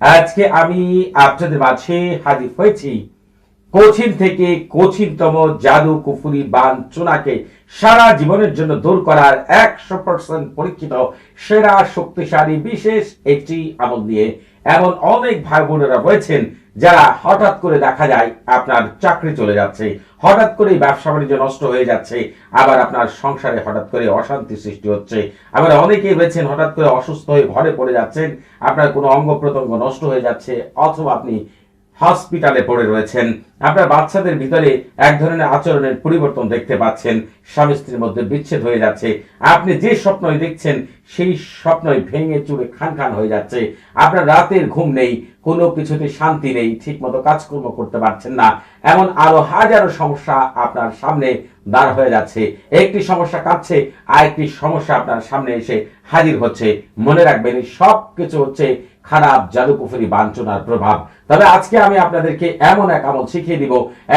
আজকে আমি আপনাদের মাঝে হাজির হয়েছি থেকে কোচিনতম জাদু কুফুরি বান চুনাকে সারা জীবনের জন্য দূর করার একশো পার্সেন্ট পরীক্ষিত, সেরা, শক্তিশালী, বিশেষ একটি আমল নিয়ে এমন অনেক ভাই বোনেরা রয়েছেন যারা হঠাৎ করে দেখা যায় আপনার চাকরি চলে যাচ্ছে, হঠাৎ করে ব্যবসা বাণিজ্য নষ্ট হয়ে যাচ্ছে, আবার আপনার সংসারে হঠাৎ করে অশান্তি সৃষ্টি হচ্ছে, আবার অনেকেই রয়েছেন হঠাৎ করে অসুস্থ হয়ে ঘরে পড়ে যাচ্ছেন, আপনার কোনো অঙ্গ প্রত্যঙ্গ নষ্ট হয়ে যাচ্ছে, অথবা আপনি হসপিটালে পড়ে রয়েছেন। আপনার বাচ্চাদের ভিতরে এক ধরনের আচরণের পরিবর্তন দেখতে পাচ্ছেন। স্বামী স্ত্রীর মধ্যে বিচ্ছেদ হয়ে যাচ্ছে। আপনি যে স্বপ্নই দেখছেন, সেই স্বপ্নই ভেঙে চুরে খান খান হয়ে যাচ্ছে। আপনার রাতের ঘুম নেই, কোনো কিছুতে শান্তি নেই ঠিক মতো কাজকর্ম করতে পারছেন না। এমন আরও হাজারো সমস্যা আপনার সামনে দাঁড় হয়ে যাচ্ছে। একটি সমস্যা কাটছে আর একটি সমস্যা আপনার সামনে এসে হাজির হচ্ছে। মনে রাখবেন সব কিছু হচ্ছে খারাপ, জাদুকুফুরি বাঞ্চনার প্রভাব। তবে আজকে আমি আপনাদেরকে এমন এক আমল শিখিয়ে দিব।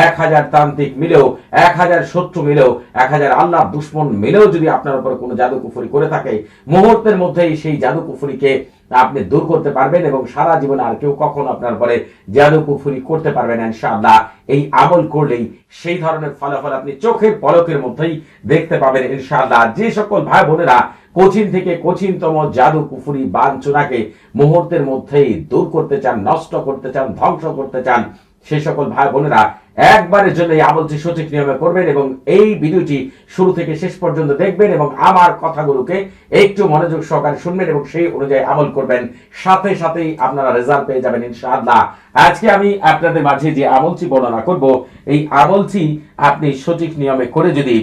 এক হাজার তান্ত্রিক মিলেও, এক হাজার শত্রু মিলেও, এক হাজার আল্লাহ দুশ্মন মিলেও যদি আপনার উপর কোনো জাদুকুফুরি করে থাকে, মুহূর্তের মধ্যেই সেই জাদুকুফুরিকে আপনি দূর করতে পারবেন এবং সারা জীবনে আর কেউ কখনো আপনার পরে জাদুকুফুরি করতে পারবেন ইনশাআল্লাহ। এই আমল করলেই সেই ধরনের ফলাফল আপনি চোখের পলকের মধ্যেই দেখতে পাবেন, ইনশাআল্লাহ। যে সকল ভাই বোনেরা কোচিন থেকে কোচিনতম জাদু কুফুরি বাঞ্ছনাকে মুহূর্তের মধ্যেই দূর করতে চান, নষ্ট করতে চান, ধ্বংস করতে চান, সে সকল ভাই বোনেরা একবারের জন্য এই আমলটি সঠিক নিয়মে করবেন এবং এই ভিডিওটি শুরু থেকে শেষ পর্যন্ত দেখবেন এবং আমার কথাগুলোকে একটু মনোযোগ সহকারে শুনবেন এবং সেই অনুযায়ী আমল করবেন। সাথে সাথেই আপনারা রেজাল্ট পেয়ে যাবেন ইনশাআল্লাহ। আজকে আমি আপনাদের মাঝে যে আমলটি বর্ণনা করব, এই আমলটি আপনি সঠিক নিয়মে করে যদি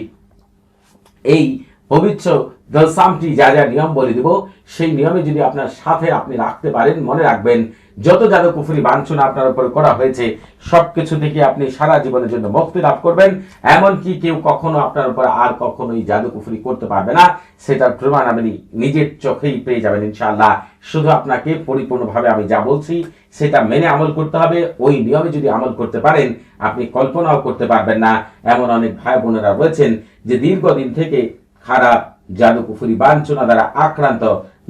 এই পবিত্র দলসামটি যা যা নিয়ম বলে দিব, সেই নিয়মে যদি আপনার সাথে আপনি রাখতে পারেন, মনে রাখবেন, যত জাদু কুফুরি বাঞ্ছনা আপনার উপর করা হয়েছে, সবকিছু থেকে আপনি সারা জীবনের জন্য মুক্তি লাভ করবেন। এমনকি কেউ কখনো আপনার উপর আর কখনো কখনোই জাদু কুফুরি করতে পারবে না। সেটার প্রমাণ আপনি নিজের চোখেই পেয়ে যাবেন ইনশাআল্লাহ। শুধু আপনাকে পরিপূর্ণভাবে আমি যা বলছি, সেটা মেনে আমল করতে হবে। ওই নিয়মে যদি আমল করতে পারেন, আপনি কল্পনাও করতে পারবেন না। এমন অনেক ভাই বোনেরা রয়েছেন যে দীর্ঘদিন থেকে খারাপ জাদু কুফুরি বাঞ্ছনা দ্বারা আক্রান্ত।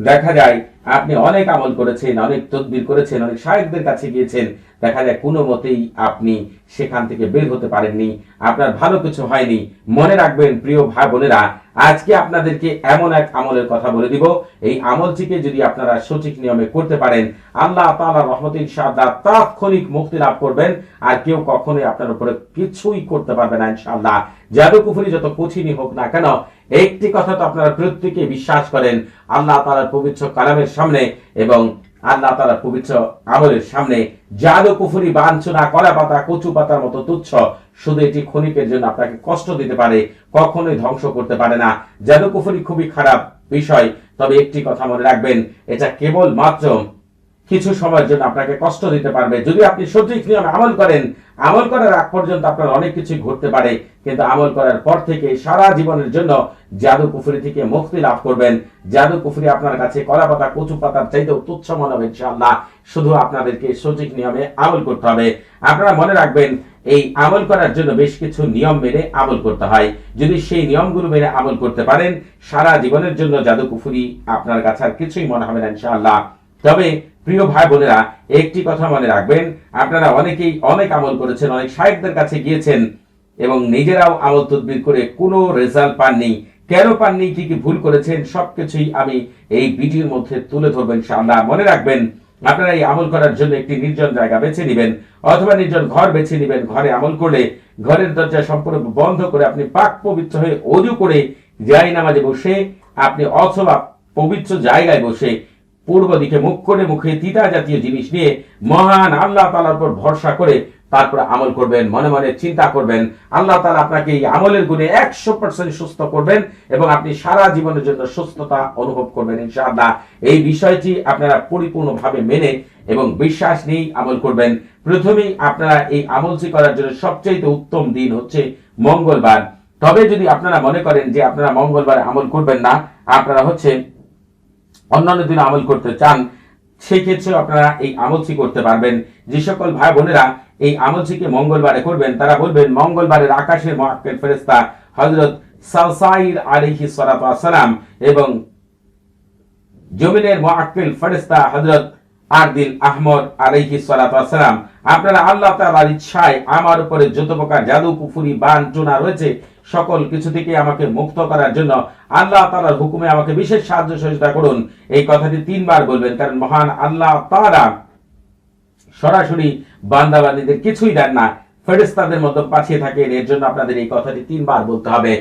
দেখা যায়, আপনি অনেক আমল করেছেন, অনেক তদবির করেছেন, অনেক সাহেবদের কাছে গিয়েছেন দেখা যায় কোনো মতেই আপনি সেখান থেকে বের হতে পারেননি। আপনার ভালো কিছু হয়নি। মনে রাখবেন, প্রিয় ভাই বোনেরা, আজকে আপনাদেরকে এমন এক আমলের কথা বলে দিব। এই আমলটিকে যদি আপনারা সঠিক নিয়মে করতে পারেন, আল্লাহ তাআলা রহমত ইনশাআল্লাহ তাৎক্ষণিক মুক্তি লাভ করবেন আর কেউ কখনোই আপনার উপরে কিছুই করতে পারবে না ইনশাআল্লাহ। জাদু কুফুরি যত কঠিনই হোক না কেন, একটি কথা তো আপনারা প্রত্যেকে বিশ্বাস করেন, আল্লাহ তাআলার পবিত্র কালামের সামনে এবং আল্লাহ তালার পবিত্র আমলের সামনে জাদু, কুফুরি, বাঞ্ছনা কলা পাতা কচু পাতার মতো তুচ্ছ শুধু এটি ক্ষণিকের জন্য আপনাকে কষ্ট দিতে পারে, কখনোই ধ্বংস করতে পারে না। জাদু, কুফুরি খুবই খারাপ বিষয়, তবে একটি কথা মনে রাখবেন, এটা কেবল মাত্র কিছু সময়ের জন্য আপনাকে কষ্ট দিতে পারবে। যদি আপনি সঠিক নিয়মে আমল করেন, আমল করার আগ পর্যন্ত আপনার অনেক কিছু ঘটতে পারে, কিন্তু আমল করার পর থেকে সারা জীবনের জন্য জাদু কুফুরি থেকে মুক্তি লাভ করবেন। জাদু কুফুরি আপনার কাছে কলা পাতা, কচু পাতার চাইতেও তুচ্ছ মনে হবে ইনশাআল্লাহ। শুধু আপনাদেরকে সঠিক নিয়মে আমল করতে হবে। আপনারা মনে রাখবেন, এই আমল করার জন্য বেশ কিছু নিয়ম মেনে আমল করতে হয়। যদি সেই নিয়মগুলো মেনে আমল করতে পারেন, সারা জীবনের জন্য জাদু কুফুরি আপনার কাছে আর কিছুই মনে হবে না, ইনশাআল্লাহ। তবে প্রিয় ভাই বোনেরা একটি কথা মনে রাখবেন, আপনারা অনেকেই অনেক আমল করেছেন, অনেক সাহেবদের কাছে গিয়েছেন এবং নিজেরাও আমল তদবির করে কোনো রেজাল্ট পাননি। কেন পাননি, কি কি ভুল করেছেন, সবকিছুই আমি এই ভিডিওর মধ্যে তুলে ধরবেন ইনশাআল্লাহ। মনে রাখবেন, আপনারা এই আমল করার জন্য একটি নির্জন জায়গা বেছে নেবেন, অথবা নির্জন ঘর বেছে নেবেন, ঘরে আমল করলে ঘরের দরজা সম্পূর্ণ বন্ধ করে আপনি পাক পবিত্র হয়ে অজু করে যাই নামাজে বসে, আপনি অথবা পবিত্র জায়গায় বসে পূর্ব দিকে মুখ করে মুখে তিতা জাতীয় জিনিস নিয়ে মহান আল্লাহ তালার উপর ভরসা করে তারপর আমল করবেন, মনে মনে চিন্তা করবেন। আল্লাহ তালা আপনাকে এই আমলের গুণে একশো পার্সেন্ট সুস্থ করবেন এবং আপনি সারা জীবনের জন্য সুস্থতা অনুভব করবেন ইনশাআল্লাহ। এই বিষয়টি আপনারা পরিপূর্ণভাবে মেনে এবং বিশ্বাস নিয়েই আমল করবেন। প্রথমেই আপনারা এই আমলটি করার জন্য সবচেয়ে উত্তম দিন হচ্ছে মঙ্গলবার। তবে যদি আপনারা মনে করেন যে আপনারা মঙ্গলবার আমল করবেন না, আপনারা হচ্ছে অন্যান্য দিন আমল করতে চান, সেক্ষেত্রে আপনারা এই আমলটি করতে পারবেন। যে সকল ভাই বোনেরা এই আমলটিকে মঙ্গলবারে করবেন, তারা বলবেন, মঙ্গলবারের আকাশের মহাকের ফেরেস্তা হজরত সালসাইর আলিহি ওয়াসালাম এবং জমিনের মহাক্কেল ফেরেস্তা হযরত আরদিল আহমদ আলাইহি সালাতু ওয়াসালাম আপনারা আল্লাহ তাআলার ইচ্ছায় আমার উপরে যত প্রকার জাদু, কুফুরি বান টুনা রয়েছে, সকল কিছু থেকে আমাকে মুক্ত করার জন্য আল্লাহ তাআলার হুকুমে আমাকে বিশেষ সাহায্য সহযোগিতা করুন। এই কথাটি তিনবার বলবেন, কারণ মহান আল্লাহ তাআলা সরাসরি বান্দাবান্দীদের কিছুই দেন না ফেরেস্তাদের মতো পাঠিয়ে থাকেন। এর জন্য আপনাদের এই কথাটি তিনবার বলতে হবে।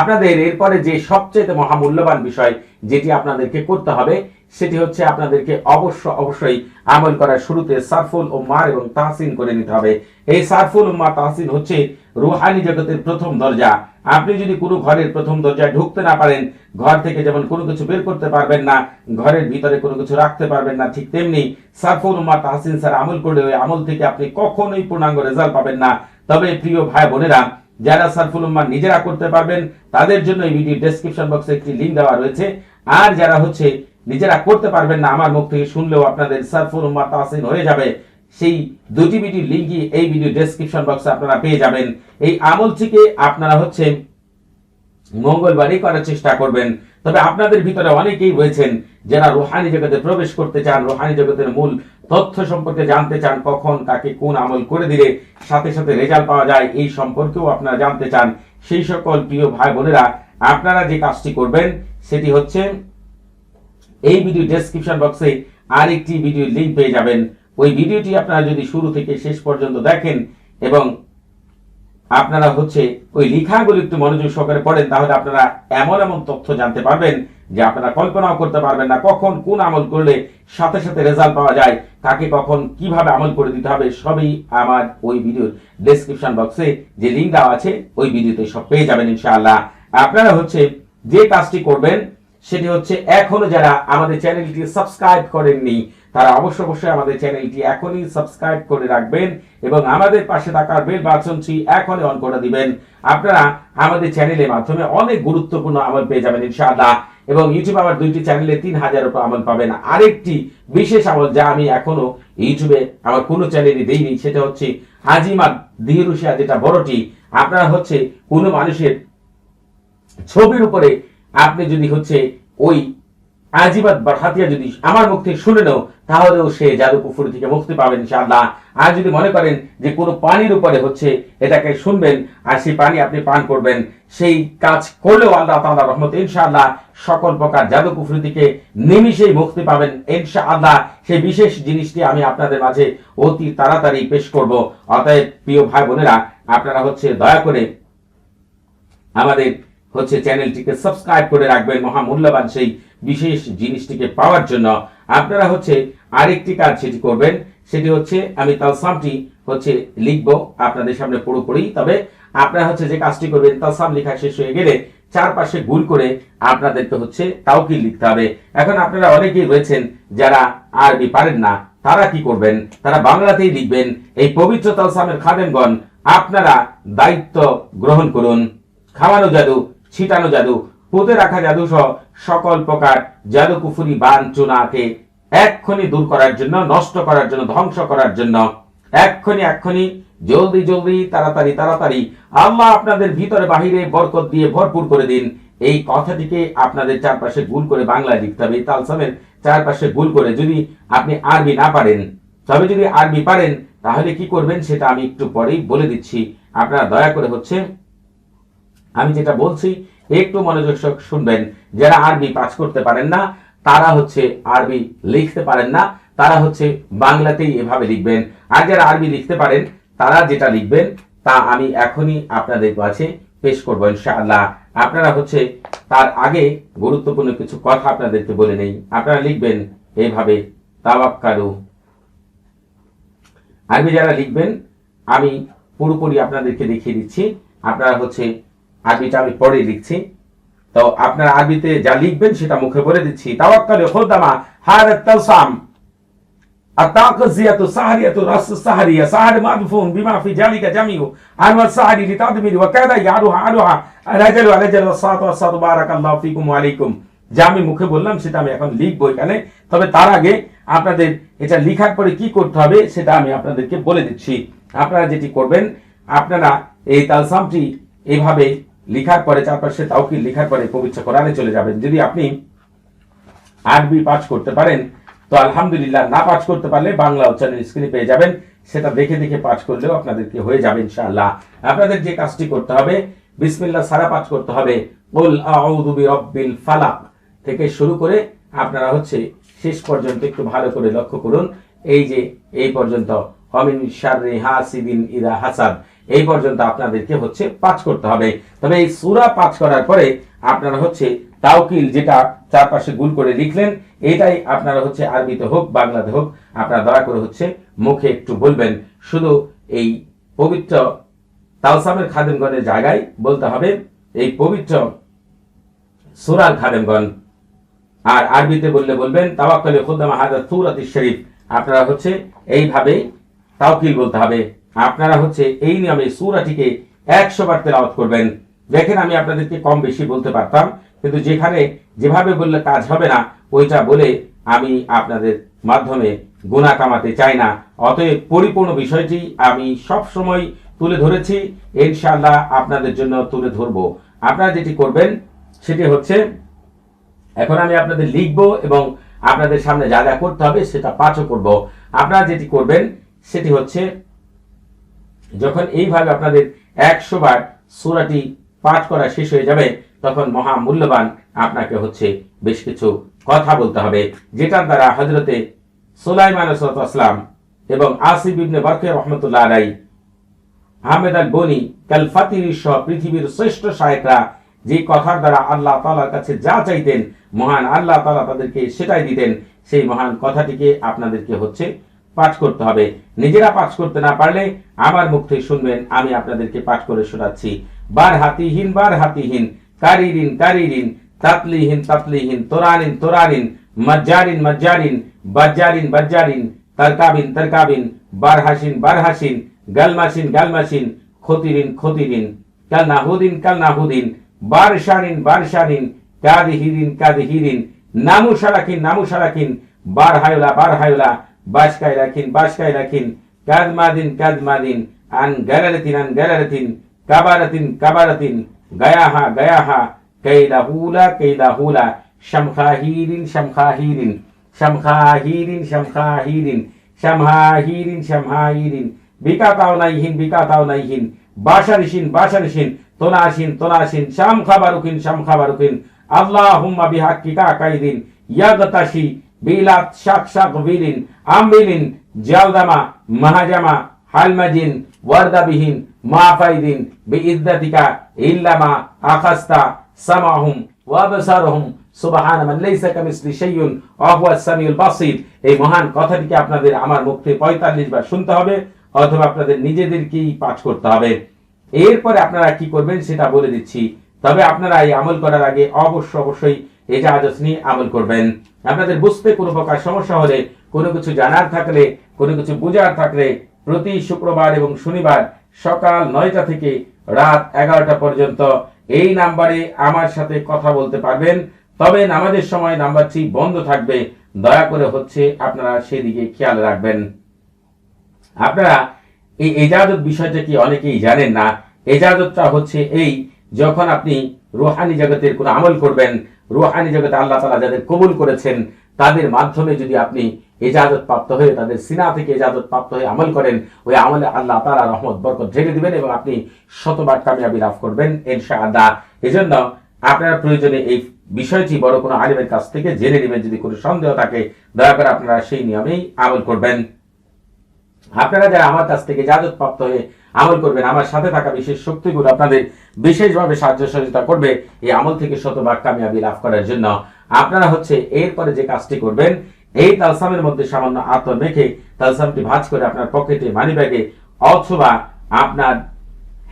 আপনাদের এরপরে যে সবচেয়ে মহামূল্যবান বিষয়, যেটি আপনাদেরকে করতে হবে সেটি হচ্ছে আপনাদেরকে অবশ্য অবশ্যই আমল করার শুরুতে সারফুল ও মার এবং তাহসিন করে নিতে হবে। এই সারফুল ও মা তাহসিন হচ্ছে রুহানি জগতের প্রথম দরজা। আপনি যদি কোনো ঘরের প্রথম দরজায় ঢুকতে না পারেন, ঘর থেকে যেমন কোনো কিছু বের করতে পারবেন না, ঘরের ভিতরে কোনো কিছু রাখতে পারবেন না, ঠিক তেমনি সারফুল উম্মা তাহসিন স্যার আমল করলে ওই আমল থেকে আপনি কখনোই পূর্ণাঙ্গ রেজাল্ট পাবেন না। তবে প্রিয় ভাই বোনেরা, যারা সারফুল উম্মা নিজেরা করতে পারবেন, তাদের জন্য এই ভিডিও ডেসক্রিপশন বক্সে একটি লিঙ্ক দেওয়া রয়েছে। আর যারা হচ্ছে নিজেরা করতে পারবেন না আমার মুখ থেকে শুনলেও আপনাদের সারফুল উম্মা তাহসিন হয়ে যাবে। সেই দুটি ভিডিওর লিঙ্কই এই ভিডিও ডেসক্রিপশন বক্সে আপনারা পেয়ে যাবেন। এই আমলটিকে আপনারা হচ্ছে মঙ্গলবারই করার চেষ্টা করবেন। তবে আপনাদের ভিতরে অনেকেই রয়েছেন যারা রোহানি জগতে প্রবেশ করতে চান, রোহানি জগতের মূল তথ্য সম্পর্কে জানতে চান, কখন, কাকে, কোন আমল করে দিলে সাথে সাথে রেজাল্ট পাওয়া যায় এই সম্পর্কেও আপনারা জানতে চান। সেই সকল প্রিয় ভাই বোনেরা, আপনারা যে কাজটি করবেন, সেটি হচ্ছে এই ভিডিও ডেসক্রিপশন বক্সে আরেকটি ভিডিও লিংক পেয়ে যাবেন। ওই ভিডিওটি আপনারা যদি শুরু থেকে শেষ পর্যন্ত দেখেন এবং আপনারা হচ্ছে ওই লেখাগুলো একটু মনোযোগ সহকারে পড়েন, তাহলে আপনারা এমন এমন তথ্য জানতে পারবেন যে আপনারা কল্পনাও করতে পারবেন না। কখন কোন আমল করলে সাথে সাথে রেজাল্ট পাওয়া যায়, কাকে কখন কীভাবে আমল করে দিতে হবে, সবই আমার ওই ভিডিওর ডেসক্রিপশন বক্সে যে লিঙ্ক দেওয়া আছে, ওই ভিডিওতে সব পেয়ে যাবেন ইনশাআল্লাহ। আপনারা হচ্ছে যে কাজটি করবেন সেটি হচ্ছে এখনও যারা আমাদের চ্যানেলটি সাবস্ক্রাইব করেননি, তারা অবশ্য অবশ্যই আমাদের চ্যানেলটি এখনই সাবস্ক্রাইব করে রাখবেন এবং আমাদের পাশে থাকার বেল বাটনটি এখনই অন করে দিবেন। আপনারা আমাদের চ্যানেলের মাধ্যমে অনেক গুরুত্বপূর্ণ আমল পেয়ে যাবেন ইনশাআল্লাহ এবং ইউটিউব আমার দুইটি চ্যানেলে তিন হাজার উপর আমল পাবেন। আরেকটি বিশেষ আমল যা আমি এখনও ইউটিউবে আমার কোনো চ্যানেলে দেইনি, সেটা হচ্ছে হাজিমাদ দিহরুশিয়া, যেটা বড়টি। আপনারা হচ্ছে কোনো মানুষের ছবির উপরে আপনি যদি হচ্ছে ওই আজিবাদ বারহাতিয়া যদি আমার মুখ থেকে শুনে নাও, তাহলেও সে জাদু কুফুর থেকে মুক্তি পাবেন ইনশাআল্লাহ। আর যদি মনে করেন যে কোনো পানির উপরে হচ্ছে এটাকে শুনবেন, আর সেই পানি আপনি পান করবেন, সেই কাজ করলেও আল্লাহ তাআলা রহমত ইনশাআল্লাহ সকল প্রকার জাদু কুফুর থেকে নিমিশেই মুক্তি পাবেন ইনশাআল্লাহ। সেই বিশেষ জিনিসটি আমি আপনাদের মাঝে অতি তাড়াতাড়ি পেশ করব। অতএব প্রিয় ভাই বোনেরা, আপনারা হচ্ছে দয়া করে আমাদের হচ্ছে চ্যানেলটিকে সাবস্ক্রাইব করে রাখবেন মহামূল্যবান সেই বিশেষ জিনিসটিকে পাওয়ার জন্য। আপনারা হচ্ছে আরেকটি কাজ সেটি করবেন, সেটি হচ্ছে আমি তালসামটি হচ্ছে লিখব আপনাদের সামনে পুরোপুরি। তবে আপনারা হচ্ছে যে কাজটি করবেন তালসাম লেখা শেষ হয়ে গেলে চারপাশে গুল করে আপনাদেরকে হচ্ছে তাওকি লিখতে হবে। এখন আপনারা অনেকেই রয়েছেন যারা আরবি পারেন না, তারা কি করবেন? তারা বাংলাতেই লিখবেন, এই পবিত্র তালসামের খাদেমগণ, আপনারা দায়িত্ব গ্রহণ করুন। খাওয়ানো জাদু ছিটানো জাদু, পুঁতে রাখা জাদু সহ সকল প্রকার জাদু কুফুরি বান চুনাকে দূর করার জন্য, নষ্ট করার জন্য, ধ্বংস করার জন্য, এক্ষুনি এক্ষুনি, জলদি জলদি, তাড়াতাড়ি তাড়াতাড়ি, আল্লাহ আপনাদের ভিতরে বাহিরে বরকত দিয়ে ভরপুর করে দিন। এই কথাটিকে আপনাদের চারপাশে গুল করে বাংলায় লিখতে হবে। তালসামের চারপাশে গুল করে যদি আপনি আরবি না পারেন, তবে যদি আরবি পারেন, তাহলে কি করবেন সেটা আমি একটু পরেই বলে দিচ্ছি। আপনারা দয়া করে হচ্ছে আমি যেটা বলছি, একটু মনোযোগ শুনবেন। যারা আরবি পাঠ করতে পারেন না, তারা হচ্ছে আরবি লিখতে পারেন না, তারা হচ্ছে বাংলাতেই এভাবে লিখবেন। আর যারা আরবি লিখতে পারেন, তারা যেটা লিখবেন, তা আমি এখনই আপনাদের কাছে পেশ করব ইনশাআল্লাহ। আপনারা হচ্ছে তার আগে গুরুত্বপূর্ণ কিছু কথা আপনাদেরকে বলে নেই। আপনারা লিখবেন এইভাবে তাওয়াক্কালু। আরবি যারা লিখবেন, আমি পুরোপুরি আপনাদেরকে দেখিয়ে দিচ্ছি। আপনারা হচ্ছে আরবিটা আমি পরে লিখছি তো আপনারা আরবিতে যা লিখবেন সেটা মুখে বলে দিচ্ছি তাওয়াক্কালু খুদামা হারাত তালসাম التعقزية السهرية رأس السهرية سهر مدفون بما في ذلك جميع أنواع السهر لتدمير وكذا يعلوها علوها رجل ورجل والصلاة والصلاة بارك الله فيكم وعليكم যা আমি মুখে বললাম সেটা আমি এখন লিখবো এখানে তবে তার আগে আপনাদের এটা লিখার পরে কি করতে হবে সেটা আমি আপনাদেরকে বলে দিচ্ছি আপনারা যেটি করবেন আপনারা এই তালসামটি এইভাবে লিখার পরে চারপাশে তাওকিল লিখার পরে পবিত্র কোরআনে চলে যাবেন। যদি আপনি আরবি পাঠ করতে পারেন, তো আলহামদুলিল্লাহ না পাঠ করতে পারলে বাংলা উচ্চারণ স্ক্রিনে পেয়ে যাবেন। সেটা দেখে দেখে পাঠ করলেও আপনাদেরকে হয়ে যাবে ইনশাআল্লাহ। আপনাদের যে কাজটি করতে হবে, বিসমিল্লাহ সারা পাঠ করতে হবে। কুল আউযু বিরাব্বিল ফালাক থেকে শুরু করে আপনারা হচ্ছে শেষ পর্যন্ত একটু ভালো করে লক্ষ্য করুন। এই যে, এই পর্যন্ত। অমিন শাররি হাসিদিন ইদা হাসাদ। এই পর্যন্ত আপনাদেরকে হচ্ছে পাঠ করতে হবে। তবে এই সুরা পাঠ করার পরে আপনারা হচ্ছে তাওকিল যেটা চারপাশে গুল করে লিখলেন, এটাই আপনারা হচ্ছে আরবিতে হোক, বাংলাতে হোক, আপনারা দয়া করে হচ্ছে মুখে একটু বলবেন। শুধু এই পবিত্র তালসামের খাদেমগণের জায়গায় বলতে হবে, এই পবিত্র সুরার খাদেমগণ। আর আরবিতে বললে বলবেন, তাওয়াক্কালে খুদ্দামা হাদা সুরাতি শরীফ। আপনারা হচ্ছে এইভাবেই তাওকিল বলতে হবে। আপনারা হচ্ছে এই নিয়মে সুরাটিকে একশো বার করবেন। দেখেন আমি আপনাদেরকে কম বেশি বলতে পারতাম, কিন্তু যেখানে যেভাবে বললে কাজ হবে না, ওইটা বলে আমি আপনাদের মাধ্যমে গুণা কামাতে চাই না। অতএব পরিপূর্ণ বিষয়টি আমি সব সময় তুলে ধরেছি ইনশাল্লাহ আপনাদের জন্য তুলে ধরবো। আপনারা যেটি করবেন, সেটি হচ্ছে, এখন আমি আপনাদের লিখব এবং আপনাদের সামনে যা যা করতে হবে সেটা পাঠও করব। আপনারা যেটি করবেন, সেটি হচ্ছে যখন এইভাবে আপনাদের একশো বার সুরাটি পাঠ করা শেষ হয়ে যাবে, তখন মহা মূল্যবান আপনাকে হচ্ছে বেশ কিছু কথা বলতে হবে, যেটার দ্বারা হজরতে সোলাইমান আসলাম এবং আসিফ ইবনে বরকে রহমতুল্লাহ আলাই আহমেদ আল বনি কাল ফাতির সহ পৃথিবীর শ্রেষ্ঠ শায়করা যে কথার দ্বারা আল্লাহ তালার কাছে যা চাইতেন, মহান আল্লাহ তালা তাদেরকে সেটাই দিতেন, সেই মহান কথাটিকে আপনাদেরকে হচ্ছে পাঠ করতে হবে। নিজেরা পাঠ করতে না পারলে আমার মুখ থেকে শুনবেন, আমি আপনাদেরকে পাঠ করে শোনাচ্ছি। বার হাতিহীন বার হাতিহীন, কারিরিন কারিরিন, তাতলিহীন তাতলিহীন, তোরানিন তোরানিন, মজ্জারিন মজ্জারিন, বাজ্জারিন বাজ্জারিন, তরকাবিন তরকাবিন বারহাসিন বারহাসিন গালমাসিন গালমাসিন, খতিরিন খতিরিন কাল নাহুদিন কাল নাহুদিন বারশানিন বারশানিন, কাদিহিরিন কাদিহিরিন নামুসারাকিন নামুসারাকিন বারহায়লা বারহায়লা বাসকাই রাখিন বাসকাই রাখিন। কাদমাদিন কাদমাদিন আন গালারাতিন আন গালারাতিন, কাবারাতিন কাবারাতিন। গায়াহা গায়াহা কৈলাহুলা কৈলাহুলা শামখাহিরিন শামখাহিরিন। শামখাহিরিন শামখাহিরিন। শামহাহিরিন শামহাহিরিন। বিকাতাও নাইহিন বিকাতাও নাইহিন। বাসারিসিন বাসারিসিন তোনাসিন তোনাসিন শাম খাবারুকিন শাম খাবারুকিন আল্লাহুম্মা বিহাক্কিকা কাইদিন ইয়াগতাশি বিলাত শাক শাক বিলিন, আমবিলিন জালদামা মাহাজামা, হালমাজিন, ওয়ার্দাবিহীন, মাফাইদিন, বিইদ্দাতিকা, ইল্লামা, আখাস্তা, সামাহুম, ওয়াবসারহুম সুবহান মান লাইসা কামিসলি শাইউন ওয়া হুয়াস সামিউল এই মহান কথাটিকে আপনাদের আমার মুখ থেকে 45 বার শুনতে হবে, অথবা আপনাদের নিজেদেরকেই পাঠ করতে হবে। এরপরে আপনারা কি করবেন সেটা বলে দিচ্ছি। তবে আপনারা এই আমল করার আগে অবশ্য অবশ্যই এজাহাজ নিয়ে আমল করবেন। আপনাদের বুঝতে কোনো প্রকার সমস্যা হলে, কোনো কিছু জানার থাকলে, কোনো কিছু বোঝার থাকলে প্রতি শুক্রবার এবং শনিবার সকাল নয়টা থেকে রাত এগারোটা পর্যন্ত এই নাম্বারে আমার সাথে কথা বলতে পারবেন। তবে নামাজের সময় নাম্বারটি বন্ধ থাকবে। দয়া করে হচ্ছে আপনারা সেদিকে খেয়াল রাখবেন। আপনারা এই এজাজত বিষয়টা কি অনেকেই জানেন না? এজাজতটা হচ্ছে এই, যখন আপনি রোহানি জগতের কোনো আমল করবেন রুহানি জগতে আল্লাহ তালা যাদের কবুল করেছেন, তাদের মাধ্যমে যদি আপনি এজাজত প্রাপ্ত হয়ে, তাদের সিনা থেকে এজাজত প্রাপ্ত হয়ে আমল করেন, ওই আমলে আল্লাহ তালা রহমত, বরকত ঢেলে দিবেন এবং আপনি শতবার কামিয়াবি লাভ করবেন ইনশা আল্লাহ এজন্য আপনার প্রয়োজনে এই বিষয়টি বড় কোনো আলিমের কাছ থেকে জেনে নেবেন, যদি কোনো সন্দেহ থাকে, দয়া করে আপনারা সেই নিয়মেই আমল করবেন। আপনারা যারা আমার কাছ থেকে জাদত প্রাপ্ত হয়ে আমল করবেন। আমার সাথে থাকা বিশেষ শক্তিগুলো আপনাদের বিশেষভাবে সাহায্য সহযোগিতা করবে। এই আমল থেকে শতভাগ কামিয়াবি লাভ করার জন্য। আপনারা হচ্ছে এরপরে যে কাজটি করবেন, এই তালসামের মধ্যে সামান্য আতর মেখে তালসামটি ভাঁজ করে আপনার পকেটে মানি ব্যাগে অথবা আপনার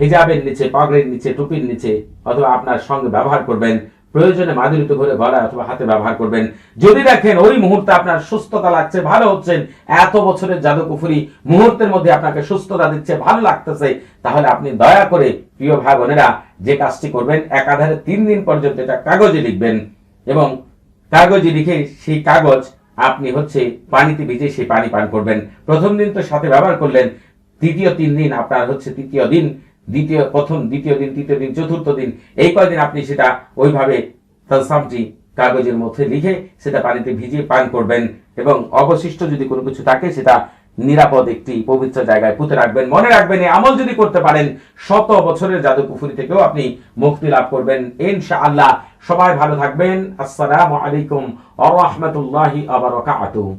হিজাবের নিচে, পাগড়ির নিচে, টুপির নিচে অথবা আপনার সঙ্গে ব্যবহার করবেন। প্রয়োজনে মাদুরিত করে গলায় অথবা হাতে ব্যবহার করবেন। যদি দেখেন ওই মুহূর্তে আপনার সুস্থতা লাগছে, ভালো হচ্ছেন, এত বছরের জাদু কুফুরি মুহূর্তের মধ্যে আপনাকে সুস্থতা দিচ্ছে, ভালো লাগতেছে, তাহলে আপনি দয়া করে প্রিয় ভাই বোনেরা যে কাজটি করবেন, একাধারে তিন দিন পর্যন্ত এটা কাগজে লিখবেন এবং কাগজে লিখে সেই কাগজ আপনি হচ্ছে পানিতে ভিজে সেই পানি পান করবেন। প্রথম দিন তো সাথে ব্যবহার করলেন তৃতীয় তিন দিন আপনার হচ্ছে তৃতীয় দিন দ্বিতীয়, প্রথম, দ্বিতীয় দিন, তৃতীয় দিন, চতুর্থ দিন, এই কয়দিন আপনি সেটা ওইভাবে তালসামটি কাগজের মধ্যে লিখে সেটা পানিতে ভিজিয়ে পান করবেন এবং অবশিষ্ট যদি কোনো কিছু থাকে সেটা নিরাপদ একটি পবিত্র জায়গায় পুঁতে রাখবেন। মনে রাখবেন, এই আমল যদি করতে পারেন, শত বছরের জাদু কুফুরি থেকেও আপনি মুক্তি লাভ করবেন। ইনশাআল্লাহ, সবাই ভালো থাকবেন। আসসালামু আলাইকুম ওয়া রাহমাতুল্লাহি বারাকাতুহু।